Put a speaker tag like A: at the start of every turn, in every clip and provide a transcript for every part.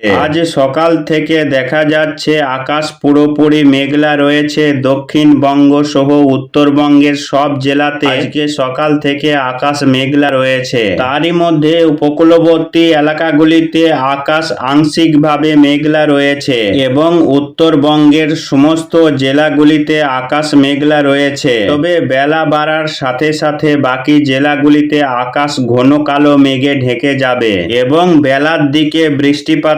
A: আজ সকাল থেকে দেখা যাচ্ছে, আকাশ পুরোপুরি মেঘলা রয়েছে দক্ষিণবঙ্গ সহ উত্তরবঙ্গের সব জেলাতে আজকে সকাল থেকে আকাশ মেঘলা রয়েছে। তারই মধ্যে উপকূলবর্তী এলাকাগুলিতে আকাশ আংশিকভাবে মেঘলা রয়েছে এবং উত্তরবঙ্গের সমস্ত জেলাগুলিতে আকাশ মেঘলা রয়েছে। তবে বেলা বাড়ার সাথে সাথে বাকি জেলাগুলিতে আকাশ ঘন কালো মেঘে ঢেকে যাবে এবং বেলার দিকে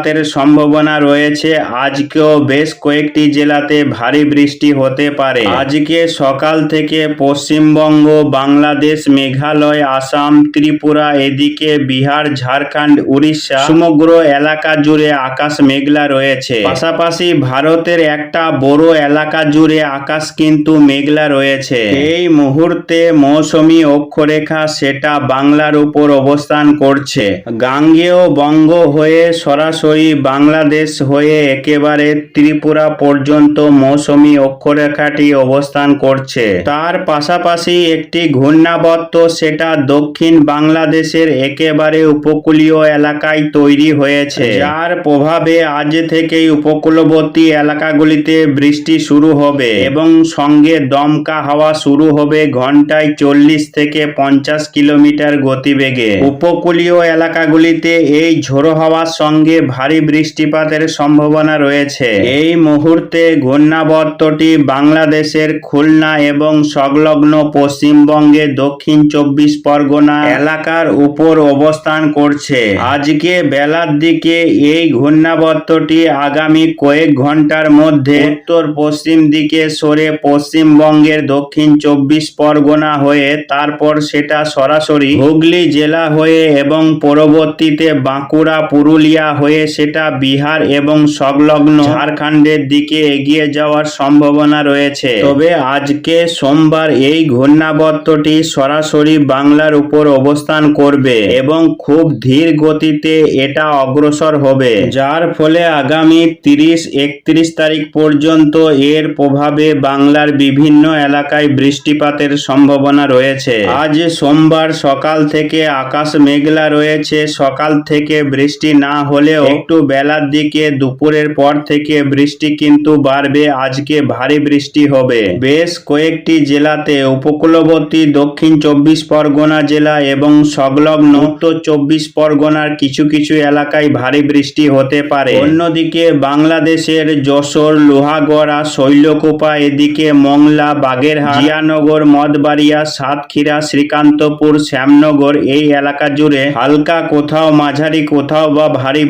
A: বৃষ্টিপাতের সম্ভাবনা রয়েছে। আজকেও বেশ কয়েকটি জেলাতে ভারী বৃষ্টি হতে পারে। আজকে সকাল থেকে পশ্চিমবঙ্গ, বাংলাদেশ, মেঘালয়, আসাম, ত্রিপুরা, এদিকে বিহার, ঝাড়খণ্ড, উড়িষ্যা, সমগ্র এলাকা জুড়ে আকাশ মেঘলা রয়েছে। পাশাপাশি ভারতের একটা বড় এলাকা জুড়ে আকাশ কিন্তু মেঘলা রয়েছে। এই মুহূর্তে মৌসুমী অক্ষরেখা সেটা বাংলার উপর অবস্থান করছে। গাঙ্গেয় বঙ্গ হয়ে সরাসরি বাংলাদেশ হয়ে একেবারে ত্রিপুরা পর্যন্ত মৌসুমী অক্ষরেখাটি অবস্থান করছে। তার পাশাপাশি একটি ঘূর্ণাবর্ত সেটা দক্ষিণ বাংলাদেশের একেবারে উপকূলীয় এলাকায় তৈরি হয়েছে। যার প্রভাবে আজ থেকেই উপকূলবর্তী এলাকাগুলিতে বৃষ্টি শুরু হবে এবং সঙ্গে দমকা হাওয়া শুরু হবে ঘন্টায় চল্লিশ থেকে পঞ্চাশ কিলোমিটার গতিবেগে। উপকূলীয় এলাকাগুলিতে এই ঝোড়ো হাওয়ার সঙ্গে বৃষ্টিপাতের সম্ভাবনা রয়েছে। এই মুহূর্তে ঘূর্ণাবর্তটি বাংলাদেশের খুলনা এবং সংলগ্ন পশ্চিমবঙ্গে দক্ষিণ চব্বিশ পরগনা এলাকার উপর অবস্থান করছে। আজকে বেলার দিকে এই ঘূর্ণাবর্তটি আগামী কয়েক ঘণ্টার মধ্যে উত্তর পশ্চিম দিকে সরে পশ্চিমবঙ্গের দক্ষিণ চব্বিশ পরগনা হয়ে তারপর সেটা সরাসরি হুগলি জেলা হয়ে এবং পরবর্তীতে বাঁকুড়া, পুরুলিয়া হয়ে সেটা বিহার এবং সংলগ্ন ঝাড়খণ্ডের দিকে এগিয়ে যাওয়ার সম্ভাবনা রয়েছে। তবে আজকে সোমবার এই ঘূর্ণাবর্তটি সরাসরি বাংলার উপর অবস্থান করবে এবং খুব ধীর গতিতে এটা অগ্রসর হবে, যার ফলে আগামী তিরিশ একত্রিশ তারিখ পর্যন্ত এর প্রভাবে বাংলার বিভিন্ন এলাকায় বৃষ্টিপাতের সম্ভাবনা রয়েছে। আজ সোমবার সকাল থেকে আকাশ মেঘলা রয়েছে, সকাল থেকে বৃষ্টি না হলেও একটু বেলার দিকে দুপুরের পর থেকে বৃষ্টি কিন্তু বাড়বে, আজকে ভারী বৃষ্টি হবে। বেশ কয়েকটি জেলাতে উপকূলবর্তী দক্ষিণ চব্বিশ পরগনা জেলা এবং সংলগ্ন উত্তর চব্বিশ পরগনার কিছু কিছু এলাকায় ভারী বৃষ্টি হতে পারে। অন্যদিকে বাংলাদেশের যশোর, লোহাগড়া, শৈলকুপা, এদিকে মংলা, বাগেরহাট, জিয়ানগর মদবাড়িয়া সাতক্ষীরা, শ্রীকান্তপুর, শ্যামনগর এই এলাকা জুড়ে হালকা কোথাও মাঝারি কোথাও বা ভারী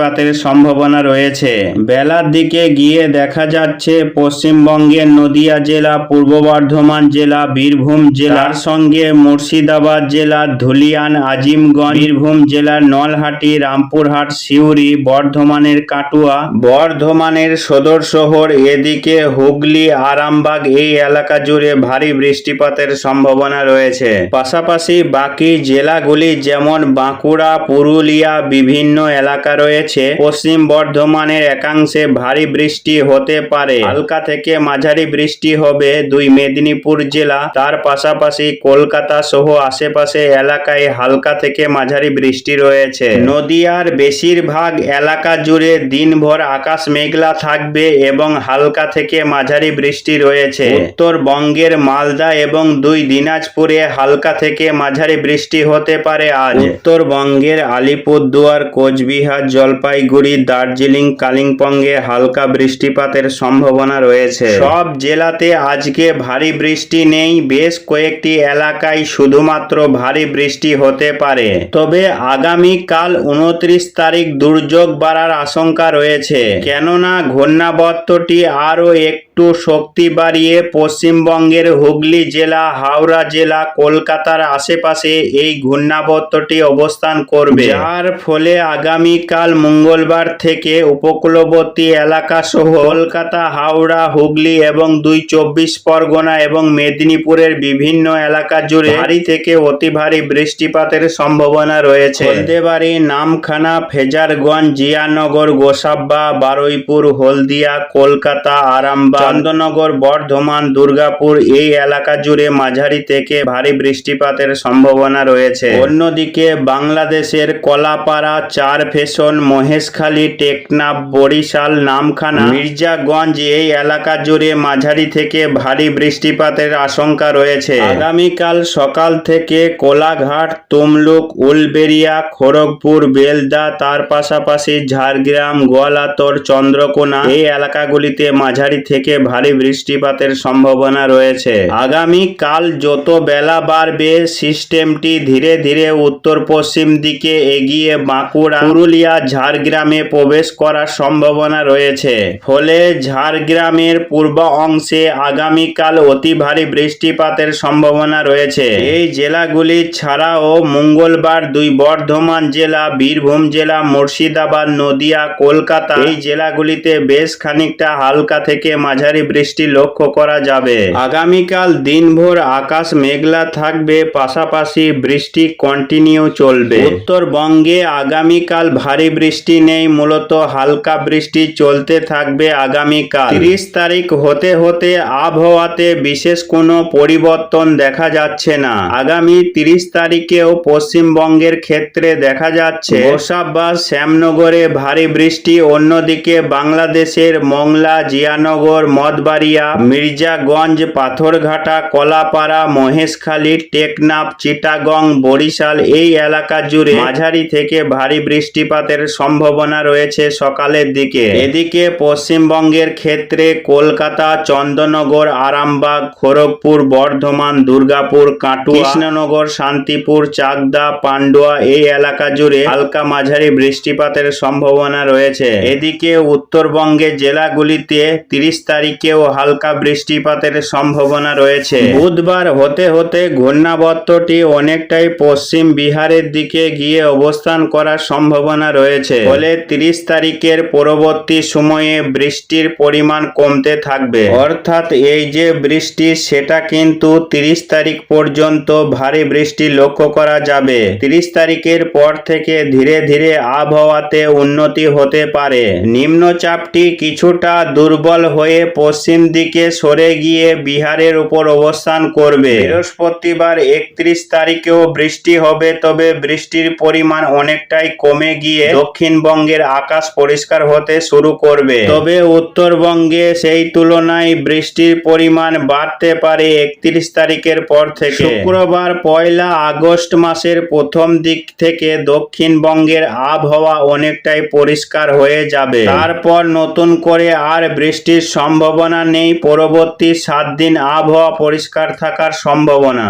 A: বৃষ্টিপাতের সম্ভাবনা রয়েছে। বেলার দিকে গিয়ে দেখা যাচ্ছে পশ্চিমবঙ্গের নদিয়া জেলা, পূর্ব বর্ধমান জেলা, বীরভূম জেলার সঙ্গে মুর্শিদাবাদ জেলা, ধুলিয়ান, আজিমগঞ্জ, বীরভূম জেলার নলহাটি, রামপুরহাট, সিউড়ি, বর্ধমানের কাটুয়া, বর্ধমানের সদর শহর, এদিকে হুগলি, আরামবাগ এই এলাকা জুড়ে ভারী বৃষ্টিপাতের সম্ভাবনা রয়েছে। পাশাপাশি বাকি জেলাগুলি যেমন বাঁকুড়া, পুরুলিয়া, বিভিন্ন এলাকা রয়েছে। পশ্চিম বর্ধমানের একাংশে ভারী বৃষ্টি হতে পারে। হালকা থেকে মাঝারি বৃষ্টি হবে দুই মেদিনীপুর জেলা। তার পাশাপাশি কলকাতা সহ আশেপাশে এলাকায় হালকা থেকে মাঝারি বৃষ্টি রয়েছে। নদিয়ার বেশিরভাগ এলাকা জুড়ে দিনভর আকাশ মেঘলা থাকবে এবং হালকা থেকে মাঝারি বৃষ্টি রয়েছে। উত্তরবঙ্গের মালদা এবং দুই দিনাজপুরে হালকা থেকে মাঝারি বৃষ্টি হতে পারে আজ। উত্তরবঙ্গের আলিপুরদুয়ার, কোচবিহার জলপাইগুড়ি, দার্জিলিং, কালিম্পংয়ে হালকা বৃষ্টিপাতের সম্ভাবনা রয়েছে। সব জেলাতে আজকে ভারী বৃষ্টি নেই, বেশ কয়েকটি এলাকায় শুধুমাত্র ভারী বৃষ্টি হতে পারে। তবে আগামী কাল উনত্রিশ তারিখ দুর্যোগ বাড়ার আশঙ্কা রয়েছে। কেননা ঘূর্ণাবর্তটি আরও একটু শক্তি বাড়িয়ে পশ্চিমবঙ্গের হুগলি জেলা, হাওড়া জেলা, কলকাতার আশেপাশে এই ঘূর্ণাবর্তটি অবস্থান করবে। যার ফলে আগামীকাল মঙ্গলবার থেকে উপকূলবর্তী এলাকা সহ কলকাতা, হাওড়া, হুগলি এবং দুই চব্বিশ পরগনা এবং মেদিনীপুরের বিভিন্ন এলাকা জুড়ে ভারী থেকে অতি ভারী বৃষ্টিপাতের সম্ভাবনা রয়েছে। হলদেবাড়ি, নামখানা, ফেজারগঞ্জ, জিয়ানগর, গোসাব্বা, বারুইপুর, হলদিয়া, কলকাতা, আরামবাগ, চন্দননগর, বর্ধমান, দুর্গাপুর এই এলাকা জুড়ে মাঝারি থেকে ভারী বৃষ্টিপাতের সম্ভাবনা রয়েছে। অন্যদিকে বাংলাদেশের কলাপাড়া চার ফেশন মহেশখালী, টেকনাফ, বরিশাল, নামখানা, মির্জাগঞ্জ এই এলাকা জুড়ে মাঝারি থেকে ভারী বৃষ্টিপাতের আশঙ্কা রয়েছে। আগামীকাল সকাল থেকে কোলাঘাট, তমলুক উলবেরিয়া খড়গপুর, বেলদা, তার পাশাপাশি ঝাড়গ্রাম, গোয়ালাতর, চন্দ্রকোনা এই এলাকাগুলিতে মাঝারি থেকে ভারী বৃষ্টিপাতের সম্ভাবনা রয়েছে। আগামী কাল যত বেলা বাড়বে, সিস্টেমটি ধীরে ধীরে উত্তর পশ্চিম দিকে এগিয়ে বাঁকুড়া, পুরুলিয়া ঝাড়গ্রামে প্রবেশ করার সম্ভাবনা রয়েছে। ফলে ঝাড়গ্রামের পূর্ব অংশে আগামীকাল অতি ভারী বৃষ্টিপাতের সম্ভাবনা রয়েছে। এই জেলাগুলি ছাড়াও মঙ্গলবার দুই বর্ধমান জেলা, বীরভূম জেলা, মুর্শিদাবাদ, নদিয়া, কলকাতা এই জেলাগুলিতে বেশ খানিকটা হালকা থেকে মাঝারি বৃষ্টি লক্ষ্য করা যাবে। আগামীকাল দিনভর আকাশ মেঘলা থাকবে, পাশাপাশি বৃষ্টি কন্টিনিউ চলবে। উত্তরবঙ্গে আগামীকাল ভারী বৃষ্টি নেই, মূলত হালকা বৃষ্টি চলতে থাকবে আগামীকাল। তিরিশ তারিখ হতে হতে আবহাওয়াতে বিশেষ কোনো পরিবর্তন দেখা যাচ্ছে না। আগামী তিরিশ তারিখেও পশ্চিমবঙ্গের ক্ষেত্রে দেখা যাচ্ছে, গোসাবা শ্যামনগরে ভারী বৃষ্টি, অন্যদিকে বাংলাদেশের মংলা, জিয়ানগর, মদবাড়িয়া, মির্জাগঞ্জ, পাথরঘাটা, কলাপাড়া, মহেশখালী, টেকনাফ, চিটাগং, বরিশাল এই এলাকা জুড়ে মাঝারি থেকে ভারী বৃষ্টিপাতের সম্ভাবনা রয়েছে সকালের দিকে। এদিকে পশ্চিমবঙ্গের ক্ষেত্রে কলকাতা, চন্দননগর, আরামবাগ, খড়গপুর, বর্ধমান, দুর্গাপুর কাটু কৃষ্ণনগর, শান্তিপুর, চাকদা, পান্ডুয়া এই এলাকা জুড়ে হালকা মাঝারি বৃষ্টিপাতের সম্ভাবনা রয়েছে। এদিকে উত্তরবঙ্গে জেলাগুলিতে তিরিশ তারিখেও হালকা বৃষ্টিপাতের সম্ভাবনা রয়েছে। বুধবার হতে হতে ঘূর্ণাবর্তটি অনেকটাই পশ্চিম বিহারের দিকে গিয়ে অবস্থান করার সম্ভাবনা রয়েছে। ফলে তিরিশ তারিখের পরবর্তী সময়ে বৃষ্টির পরিমাণ কমতে থাকবে। অর্থাৎ এই যে বৃষ্টি সেটা কিন্তু তিরিশ তারিখ পর্যন্ত ভারী বৃষ্টি লক্ষ্য করা যাবে। তিরিশ তারিখের পর থেকে ধীরে ধীরে আবহাওয়াতে উন্নতি হতে পারে। নিম্নচাপটি কিছুটা দুর্বল হয়ে পশ্চিম দিকে সরে গিয়ে বিহারের উপর অবস্থান করবে। বৃহস্পতিবার একত্রিশ তারিখেও বৃষ্টি হবে তবে বৃষ্টির পরিমাণ অনেকটাই কমে গিয়ে দক্ষিণবঙ্গের আকাশ পরিষ্কার হতে শুরু করবে। তবে উত্তরবঙ্গে সেই তুলনায় বৃষ্টির পরিমাণ বাড়তে পারে একত্রিশ তারিখের পর থেকে। শুক্রবার পয়লা আগস্ট মাসের প্রথম দিক থেকে দক্ষিণবঙ্গের আবহাওয়া অনেকটাই পরিষ্কার হয়ে যাবে। তারপর নতুন করে আর বৃষ্টির সম্ভাবনা নেই। পরবর্তী সাত দিন আবহাওয়া পরিষ্কার থাকার সম্ভাবনা।